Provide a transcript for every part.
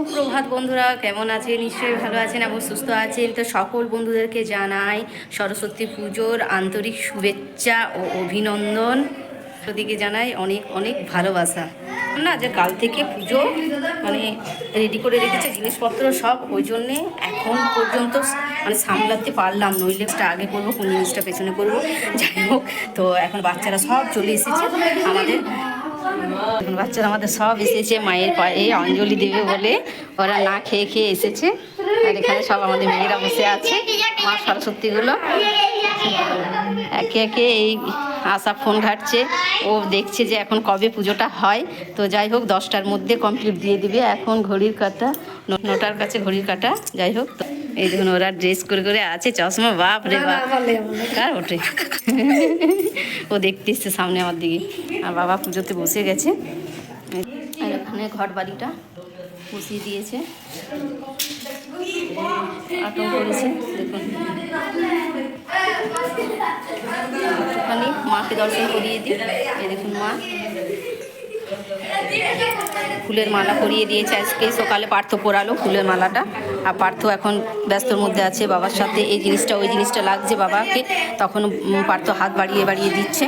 সুপ্রভাত বন্ধুরা, কেমন আছেন? নিশ্চয়ই ভালো আছেন এবং সুস্থ আছেন। তো সকল বন্ধুদেরকে জানাই সরস্বতী পুজোর আন্তরিক শুভেচ্ছা ও অভিনন্দন। ওদিকে জানাই অনেক অনেক ভালোবাসা। না, যে কাল থেকে পুজো মানে রেডি করে রেখেছে জিনিসপত্র সব, ওই জন্যে এখন পর্যন্ত মানে সামলাতে পারলাম। নইলেটা আগে করব কোন জিনিসটা পেছনে করব। যাই হোক, তো এখন বাচ্চারা সব চলে এসেছে আমাদের বাচ্চারা আমাদের সব এসেছে মায়ের পায়ে, অঞ্জলি দেবে বলে। ওরা না খেয়ে খেয়ে এসেছে। আর এখানে সব আমাদের মেয়েরা বসে আছে, মা সরস্বতীগুলো। একে একে এই আশা ফোন ঘাটছে। ও দেখছে যে এখন কবে পুজোটা হয়। তো যাই হোক, দশটার মধ্যে কমপ্লিট দিয়ে দিবে। এখন ঘড়ির কাটা নটার কাছে ঘড়ির কাটা। যাই হোক এই দেখুন, ওরা ড্রেস করে করে আছে। চশমা, বাপ রে কার ওঠে ও দেখতে এসছে সামনে আমার দিকে। আর বাবা পুজোতে বসে গেছে। আর এখানে ঘর বাড়িটা বসিয়ে দিয়েছে। আটক করেছে। দেখুন। একটুখানি মাকে দর্শন করিয়ে দিই। এই দেখুন মা। ফুলের মালা করিয়ে দিয়েছে আজকে। সকালে পার্থ পরালো ফুলের মালাটা। আর পার্থ এখন ব্যস্তর মধ্যে আছে বাবার সাথে। এই জিনিসটা, ওই জিনিসটা লাগছে বাবাকে। তখন পার্থ হাত বাড়িয়ে বাড়িয়ে দিচ্ছে।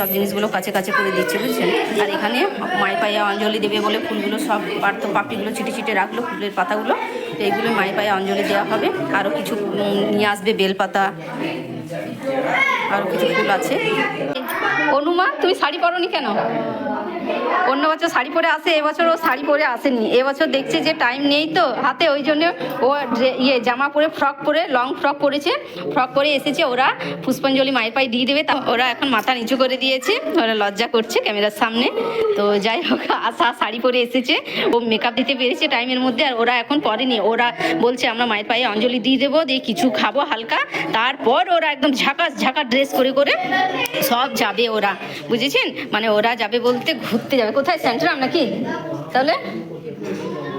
সব জিনিসগুলো কাছে কাছে করে দিচ্ছে, বুঝছেন? আর এখানে মায়ের পায়ে অঞ্জলি দেবে বলে ফুলগুলো সব পার্থ পাপড়িগুলো ছিটে ছিটে রাখল, ফুলের পাতাগুলো। তো এইগুলো মায়ের পায়ে অঞ্জলি দেওয়া হবে। আরও কিছু নিয়ে আসবে বেলপাতা। আরও কিছু ফুল আছে। অনুমা, তুমি শাড়ি পরো কেন? অন্য বছর শাড়ি পরে আসে, এবছর ও শাড়ি পরে আসেনি। এবছর দেখছে যে টাইম নেই তো, হাতে ওই জন্য ও ইয়ে জামা পরে ফ্রক পরে লং ফ্রক পরেছে। ফ্রক পরে এসেছে ওরা, পুষ্পাঞ্জলি মায়ের পায়ে দিয়ে দেবে, তা ওরা এখন মাথা নিচু করে দিয়েছে। ওরা লজ্জা করছে ক্যামেরার সামনে। তো যাই হোক, আশা শাড়ি পরে এসেছে। ও মেকআপ দিতে পেরেছে টাইমের মধ্যে, আর ওরা এখন পরেনি। ওরা বলছে, আমরা মায়ের পায়ে অঞ্জলি দিয়ে দেবো, দিয়ে কিছু খাব হালকা। তারপর ওরা একদম ঝাঁকাস ঝাঁকা ড্রেস করে করে সব যাবে ওরা। বুঝেছেন? মানে ওরা যাবে বলতে ঘুরতে যাবে। কোথায়? সেন্ট্রাম নাকি? তাহলে?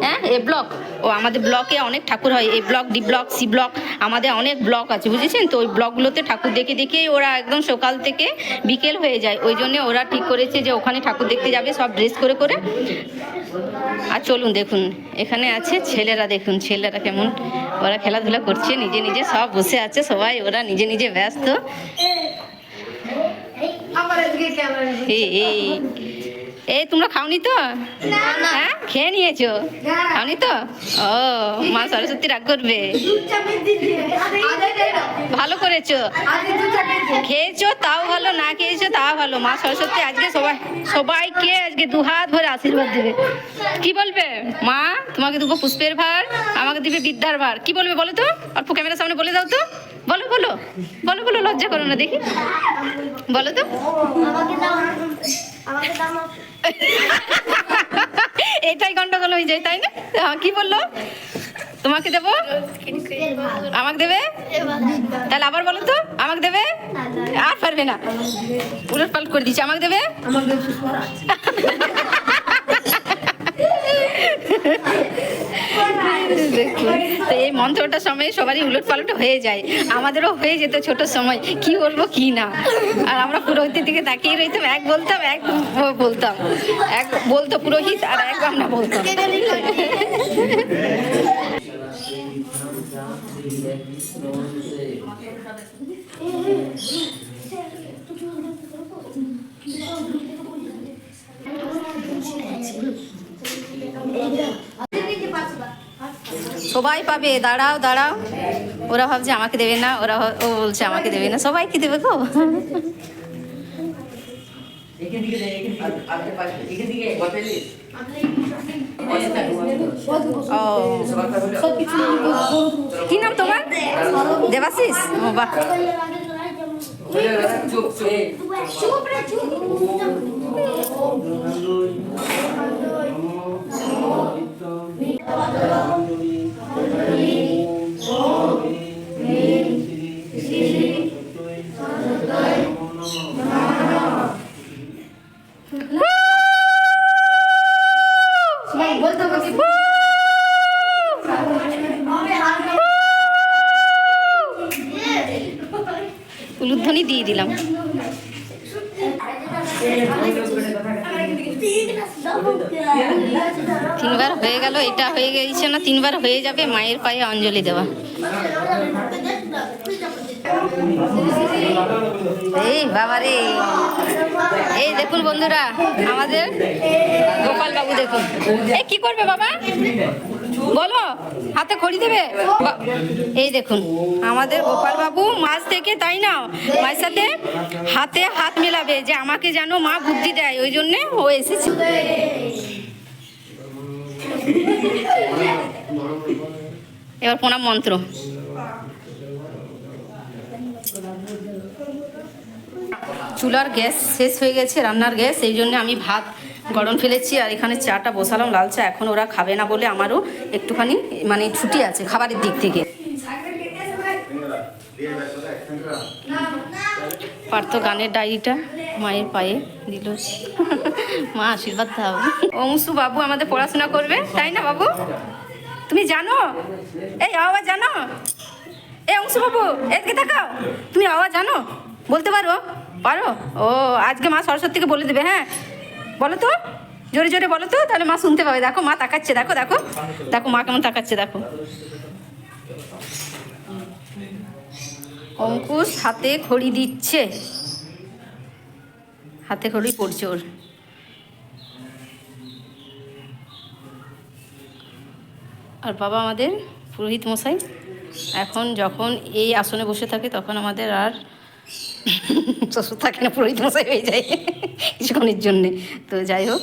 হ্যাঁ এ ব্লক ও আমাদের ব্লকে অনেক ঠাকুর হয়। A block D block C block আমাদের অনেক ব্লক আছে বুঝেছেন তো? ওই ব্লকগুলোতে ঠাকুর দেখে দেখেই ওরা একদম সকাল থেকে বিকেল হয়ে যায়। ওই জন্য ওরা ঠিক করেছে যে ওখানে ঠাকুর দেখতে যাবে সব ড্রেস করে করে। আর চলুন দেখুন এখানে আছে ছেলেরা দেখুন ছেলেরা কেমন। ওরা খেলাধুলা করছে নিজে নিজে সব বসে আছে সবাই ওরা নিজে নিজে ব্যস্ত। এই। এই তোমরা খাওনি তো? হ্যাঁ? খেয়ে নিয়েছো? খাওনি তো? ও মা সরস্বতী রাগ করবে। ভালো করেছ। খেয়েছো তাও ভালো না খেয়েছো তাও ভালো। মা সরস্বতী আজকে সবাই সবাইকে আজকে দু হাত ভরে আশীর্বাদ দেবে। কি বলবে? মা তোমাকে দেবো পুষ্পের ভার আমাকে দিবে বিদ্যার ভার। কি বলবে বলো তো? অল্প ক্যামেরার সামনে বলে দাও তো। বলো বলো বলো বলো লজ্জা করো না দেখি। বলো তো। এটাই গন্ডগোল হয়ে যায় তাই না? হ্যাঁ, কি বলল? তোমাকে দেবো? আমাকে দেবে? তাহলে আবার বলো তো আমাকে দেবে? আর পারবে না। উলট পাল্ট করে দিচ্ছে আমাকে দেবে? দেখুন। তো এই মন্ত্রটার সময় সবারই উলট পালট হয়ে যায়। আমাদেরও হয়ে যেত ছোট সময়। কি বলব, কি না? আর আমরা পুরোহিতের দিকে তাকিয়ে রইতাম, এক বলতাম এক বলতাম। এক বলতো পুরোহিত আর এক আমরা বলতাম। সবাই পাবে, দাঁড়াও দাঁড়াও। ওরা ভাবছে আমাকে দেবে না, ওরা ও বলছে আমাকে দেবে না। সবাইকে দেবে গো? কি নাম তোমার? দেবাশিস? বাহ। তিনবার হয়ে গেল, এটা হয়ে গেছে না, তিনবার হয়ে যাবে, মায়ের পায়ে অঞ্জলি দেওয়া। এই বাবা রে। এই দেখুন বন্ধুরা, আমাদের গোপাল বাবু দেখুন। এই কি করবে বাবা? বলো, হাতে খড়ি দেবে? এই দেখুন, আমাদের গোপাল বাবু মাছ থেকে তাই না, মায়ের সাথে হাতে হাত মেলাবে যে আমাকে যেন মা বুদ্ধি দেয়, ওই জন্যে ও এসেছে। এবার প্রণাম মন্ত্র। চুলার গ্যাস শেষ হয়ে গেছে, রান্নার গ্যাস, এই জন্য আমি ভাত গরম ফেলেছি আর এখানে চাটা বসালাম, লাল চা। এখন ওরা খাবে না বলে আমারও একটুখানি মানে ছুটি আছে খাবারের দিক থেকে। পার্থ গানের ডায়েরিটা মায়ের পায়ে দিল। মা আশীর্বাদ দাও। অংশু বাবু আমাদের পড়াশোনা করবে, তাই না বাবু? তুমি জানো? এই আওয়াজ জানো? এই অংশু বাবু, এদিকে তাকাও। তুমি আওয়াজ জানো? বলতে পারো পারো? ও, আজকে মা সরস্বতীকে বলে দেবে হ্যাঁ? বলো তো? জোরে জোরে বলো তো, তাহলে মা শুনতে পাবে। দেখো, মা তাকাচ্ছে, দেখো দেখো। দেখো, মা কেমন তাকাচ্ছে, দেখো। অঙ্কুশ হাতে খড়ি দিচ্ছে। হাতে খড়ি পড়ছে ওর। আর বাবা আমাদের পুরোহিত মশাই, এখন যখন এই আসনে বসে থাকে, তখন আমাদের আর শ্বশুর থাকে না পুরোহিত মশাই হয়ে যায় কিছুক্ষণের জন্যে। তো যাই হোক।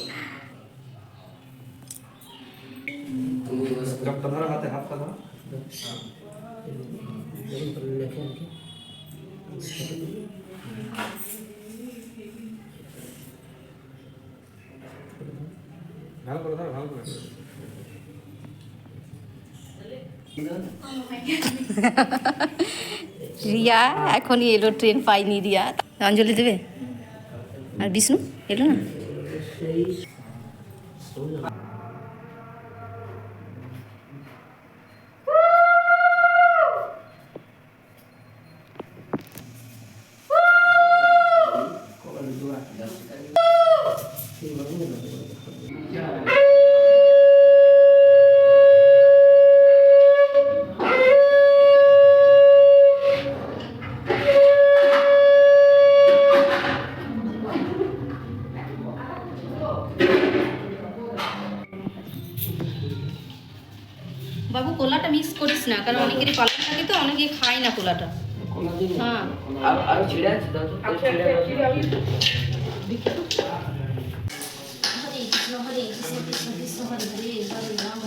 ভালো করে ধরো ভালো করে। রিয়া এখনই এলো ট্রেন পাইনি রিয়া। অঞ্জলি দেবে? আর বিষ্ণু? এলো না? রাম রাম।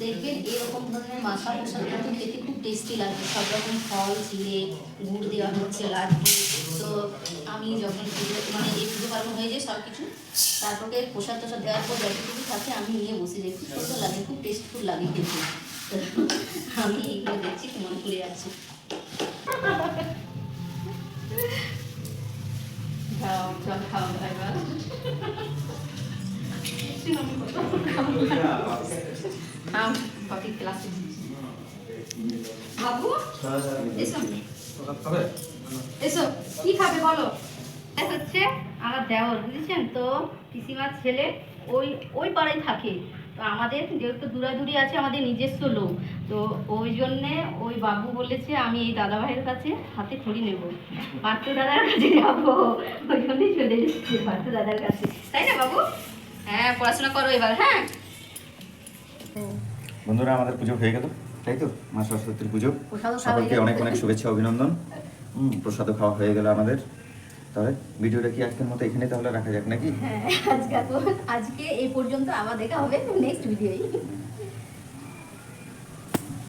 দেখবেন এরকম ধরনের মাথা প্রসাদ কিন্তু খেতে খুব টেস্টি লাগে। সব রকম ফল চিড়ে গুড় দেওয়া হচ্ছে লাড্ডু। তো আমি যখন পুজো মানে এই পুজো পার্বণ হয়ে যায় সব কিছু তারপরে প্রসাদ টসাদ দেওয়ার পর যতটুকু থাকে আমি নিয়ে বসে। যাই খুব সুন্দর লাগে খুব টেস্টফুল লাগে খেতে আমি এইগুলো দেখছি কেমন করে যাচ্ছে এবার। বাবু এসো। এসো কি খাবে বলো? হচ্ছে আমার দেওর বুঝেছেন? তো পিসিমার ছেলে ওই ওই পাড়ায় থাকে। তো আমাদের যেহেতু দূরাদূরি আছে আমাদের নিজস্ব লোক। তো ওই জন্যে ওই বাবু বলেছে আমি এই দাদা ভাইয়ের কাছে হাতে খড়ি নেব। পার্থ দাদার কাছে যাব। ওই জন্যই চলে এসেছি পার্থ দাদার কাছে। তাই না বাবু? হ্যাঁ পড়াশোনা করো এবার হ্যাঁ। বন্ধুরা আমাদের পুজো হয়ে গেল। তাই তো? মা সরস্বতীর পুজো। সকলকে অনেক অনেক শুভেচ্ছা অভিনন্দন। হুম প্রসাদও খাওয়া হয়ে গেল আমাদের। তাহলে ভিডিওটা কি আজকের মতো এখানে তাহলে রাখা যাক নাকি? হ্যাঁ আজকে আজকে এই পর্যন্ত আবার দেখা হবে নেক্সট ভিডিওয়।